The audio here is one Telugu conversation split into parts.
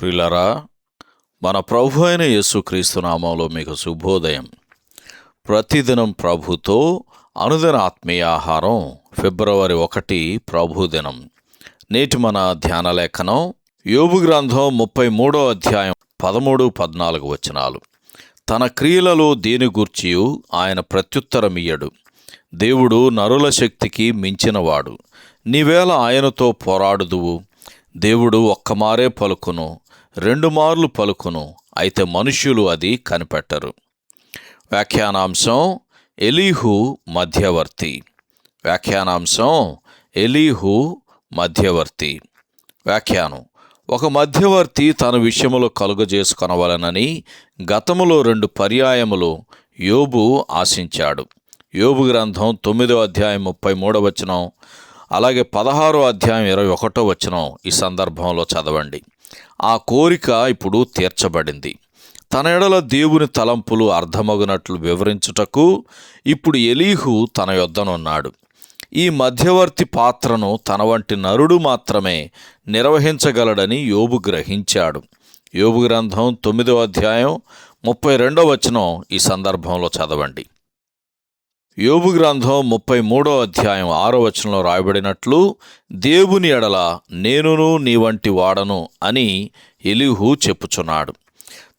ప్రిలరా మన ప్రభు అయిన యేసుక్రీస్తు నామంలో మీకు శుభోదయం. ప్రతిదినం ప్రభుతో అనుదిన ఆత్మీయ ఆహారం ఫిబ్రవరి ఒకటి ప్రభుదినం నేటి మన ధ్యాన లేఖనం యోబు గ్రంథం ముప్పై మూడో అధ్యాయం పదమూడు పద్నాలుగు వచనాలు. తన క్రియలలో దేని గూర్చియు ఆయన ప్రత్యుత్తరమియ్యడు. దేవుడు నరుల శక్తికి మించినవాడు. నీవేళ ఆయనతో పోరాడుదువు దేవుడు ఒక్కమారే పలుకును. రెండు మార్లు పలుకును అయితే మనుష్యులు అది కనిపెట్టరు. వ్యాఖ్యానాంశం ఎలీహు మధ్యవర్తి. వ్యాఖ్యానాంశం ఎలీహు మధ్యవర్తి. వ్యాఖ్యానం ఒక మధ్యవర్తి తన విషయంలో కలుగజేసుకొనవలనని గతములో రెండు పర్యాయములు యోబు ఆశించాడు. యోబు గ్రంథం తొమ్మిదో అధ్యాయం ముప్పై మూడో వచనం అలాగే పదహారో అధ్యాయం ఇరవై ఒకటో వచనం ఈ సందర్భంలో చదవండి. ఆ కోరిక ఇప్పుడు తీర్చబడింది. తన ఎడల దేవుని తలంపులు అర్థమగునట్లు వివరించుటకు ఇప్పుడు ఎలీహు తన యొద్దనున్నాడు. ఈ మధ్యవర్తి పాత్రను తన వంటి నరుడు మాత్రమే నిర్వహించగలడని యోబు గ్రహించాడు. యోబు గ్రంథం తొమ్మిదో అధ్యాయం ముప్పై రెండో వచనం ఈ సందర్భంలో చదవండి. యోబు గ్రంథం ముప్పై మూడో అధ్యాయం ఆరో వచనంలో రాయబడినట్లు దేవుని ఎడల నేనును నీ వంటి వాడను అని ఎలిహు చెప్పుచున్నాడు.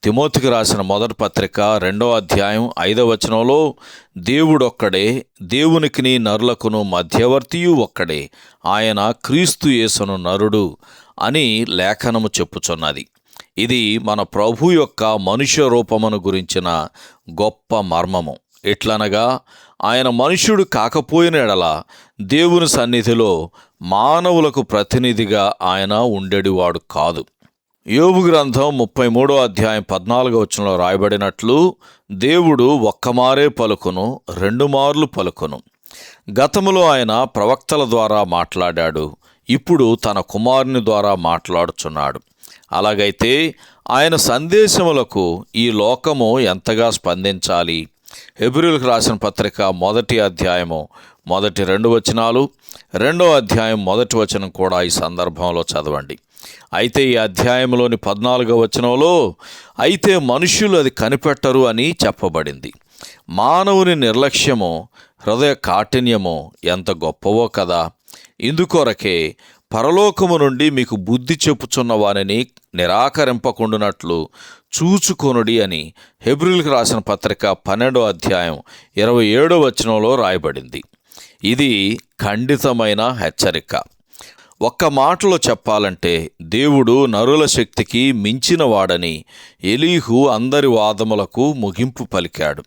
తిమోతికి రాసిన మొదటి పత్రిక రెండో అధ్యాయం ఐదవ వచనంలో దేవుడొక్కడే దేవునికిని నరులకును మధ్యవర్తియు ఒక్కడే ఆయన క్రీస్తు యేసును నరుడు అని లేఖనము చెప్పుచున్నది. ఇది మన ప్రభు యొక్క మనుష్య రూపమును గురించిన గొప్ప మర్మము. ఎట్లనగా ఆయన మనుష్యుడు కాకపోయిన ఎడల దేవుని సన్నిధిలో మానవులకు ప్రతినిధిగా ఆయన ఉండేడివాడు కాదు. యోబు గ్రంథం ముప్పై మూడో అధ్యాయం పద్నాలుగో వచనంలో రాయబడినట్లు దేవుడు ఒక్కమారే పలుకును రెండు మార్లు పలుకును. గతములో ఆయన ప్రవక్తల ద్వారా మాట్లాడాడు ఇప్పుడు తన కుమారుని ద్వారా మాట్లాడుచున్నాడు. అలాగైతే ఆయన సందేశములకు ఈ లోకము ఎంతగా స్పందించాలి? హెబ్రిల్కి రాసిన పత్రిక మొదటి అధ్యాయము మొదటి రెండు వచనాలు రెండో అధ్యాయం మొదటి వచనం కూడా ఈ సందర్భంలో చదవండి. అయితే ఈ అధ్యాయంలోని పద్నాలుగో వచనంలో అయితే మనుష్యులు అది కనిపెట్టరు అని చెప్పబడింది. మానవుని నిర్లక్ష్యము హృదయ కాఠిన్యము ఎంత గొప్పవో కదా. ఇందుకొరకే పరలోకము నుండి మీకు బుద్ధి చెప్పుచున్న వారిని నిరాకరింపకుండునట్లు చూచుకొనుడి అని హెబ్రిల్కి రాసిన పత్రిక పన్నెండో అధ్యాయం ఇరవై ఏడో వచనంలో రాయబడింది. ఇది ఖండితమైన హెచ్చరిక. ఒక్క మాటలో చెప్పాలంటే దేవుడు నరుల శక్తికి మించినవాడని ఎలీహు అందరి వాదములకు ముగింపు పలికాడు.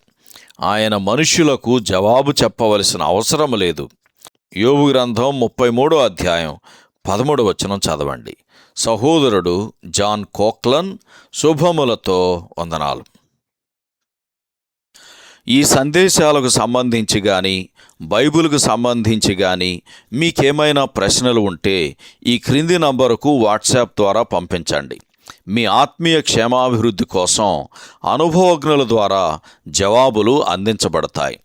ఆయన మనుష్యులకు జవాబు చెప్పవలసిన అవసరం లేదు. యోగు గ్రంథం ముప్పై మూడో అధ్యాయం పదమూడు వచనం చదవండి. సహోదరుడు జాన్ కోక్లన్ శుభములతో వందనాలు. ఈ సందేశాలకు సంబంధించి కానీ బైబిల్కు సంబంధించి కానీ మీకేమైనా ప్రశ్నలు ఉంటే ఈ క్రింది నంబరుకు వాట్సాప్ ద్వారా పంపించండి. మీ ఆత్మీయ క్షేమాభివృద్ధి కోసం అనుభవజ్ఞుల ద్వారా జవాబులు అందించబడతాయి.